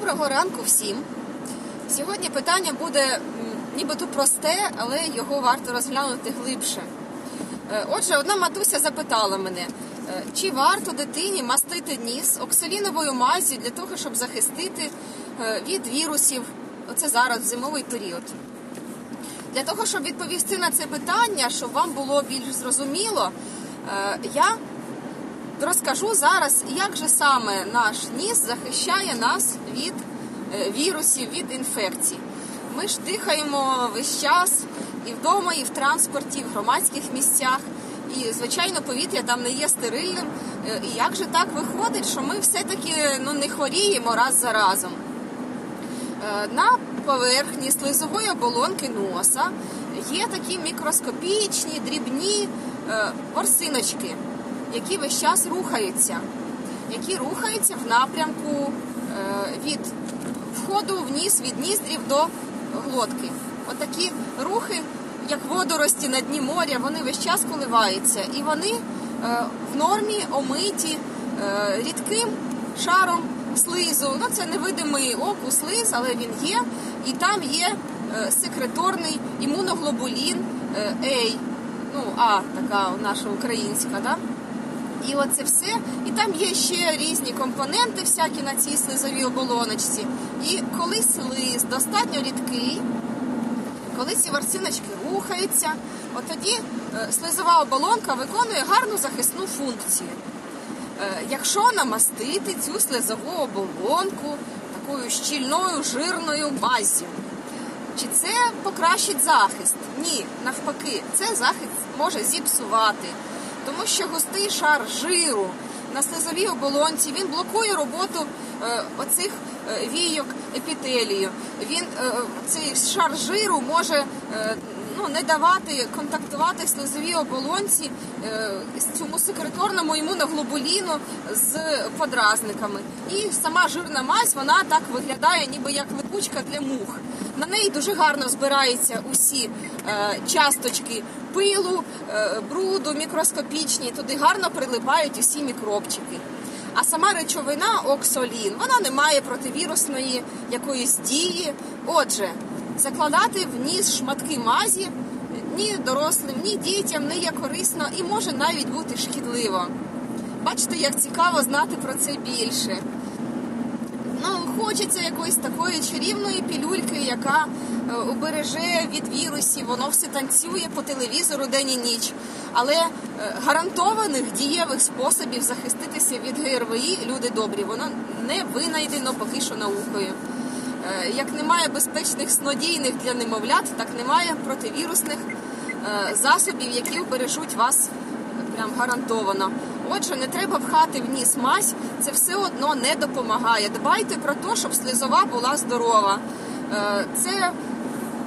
Доброго ранку всім. Сьогодні питання буде нібито просте, але його варто розглянути глибше. Е, Отже, одна матуся запитала мене, е, чи варто дитині мастити ніс оксаліновою мазю для того, щоб захистити е, від вірусів, оце зараз зимовий період. Для того, щоб відповісти на це питання, щоб вам було більш зрозуміло, я розкажу зараз, як же саме наш ніс захищає нас від е, вірусів, від інфекцій. Ми ж дихаємо весь час і вдома, і в транспорті, і в громадських місцях. І, звичайно, повітря там не є стерильним. Е, І як же так виходить, що ми все-таки ну, не хворіємо раз за разом? Е, На поверхні слизової оболонки носа є такі мікроскопічні, дрібні ворсиночки, які весь час рухаються, які рухаються в напрямку е, від входу в ніс, від ніздрів до глотки. Отакі рухи, як водорості на дні моря, вони весь час коливаються. І вони е, в нормі омиті е, рідким шаром слизу. Ну, це невидимий оку слиз, але він є. І там є секреторний імуноглобулін е, A, ну, А, така наша українська, да? І оце все. І там є ще різні компоненти, всякі на цій слизовій оболоночці. І коли слиз достатньо рідкий, коли ці ворсиночки рухаються, от тоді е, слизова оболонка виконує гарну захисну функцію. Е, Якщо намастити цю слизову оболонку такою щільною жирною маззю, чи це покращить захист? Ні, навпаки, це захист може зіпсувати, тому що густий шар жиру на слизовій оболонці він блокує роботу е, оцих е, війок епітелію. Він е, цей шар жиру може ну, не давати контактувати слизовій оболонці е, з цьому секреторному імуноглобуліну з подразниками. І сама жирна мазь вона так виглядає, ніби як липучка для мух. На неї дуже гарно збираються усі е, часточки пилу, е, бруду, мікроскопічні. Туди гарно прилипають усі мікробчики. А сама речовина оксолін, вона не має противірусної якоїсь дії. Отже, закладати в ніс шматки мазі ні дорослим, ні дітям не є корисно і може навіть бути шкідливо. Бачите, як цікаво знати про це більше. Ну, хочеться якоїсь такої чарівної пілюльки, яка е, убереже від вірусів, воно все танцює по телевізору день і ніч. Але е, гарантованих дієвих способів захиститися від ГРВІ, люди добрі, воно не винайдено поки що наукою. Е, Як немає безпечних снодійних для немовлят, так немає противірусних е, засобів, які вбережуть вас прям гарантовано. Отже, не треба пхати в ніс мазь, це все одно не допомагає. Дбайте про те, щоб слизова була здорова. Е, Це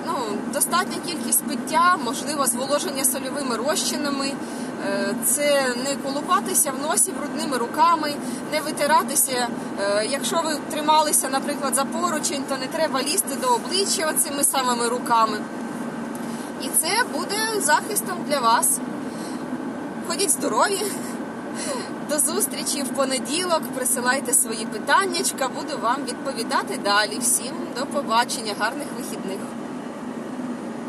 ну, достатня кількість пиття, можливо, зволоження сольовими розчинами. Е, Це не колупатися в носі брудними руками, не витиратися. Е, Якщо ви трималися, наприклад, за поручень, то не треба лізти до обличчя цими самими руками. І це буде захистом для вас. Ходіть здорові. До зустрічі в понеділок. Присилайте свої питаннячка, буду вам відповідати далі. Всім до побачення, гарних вихідних.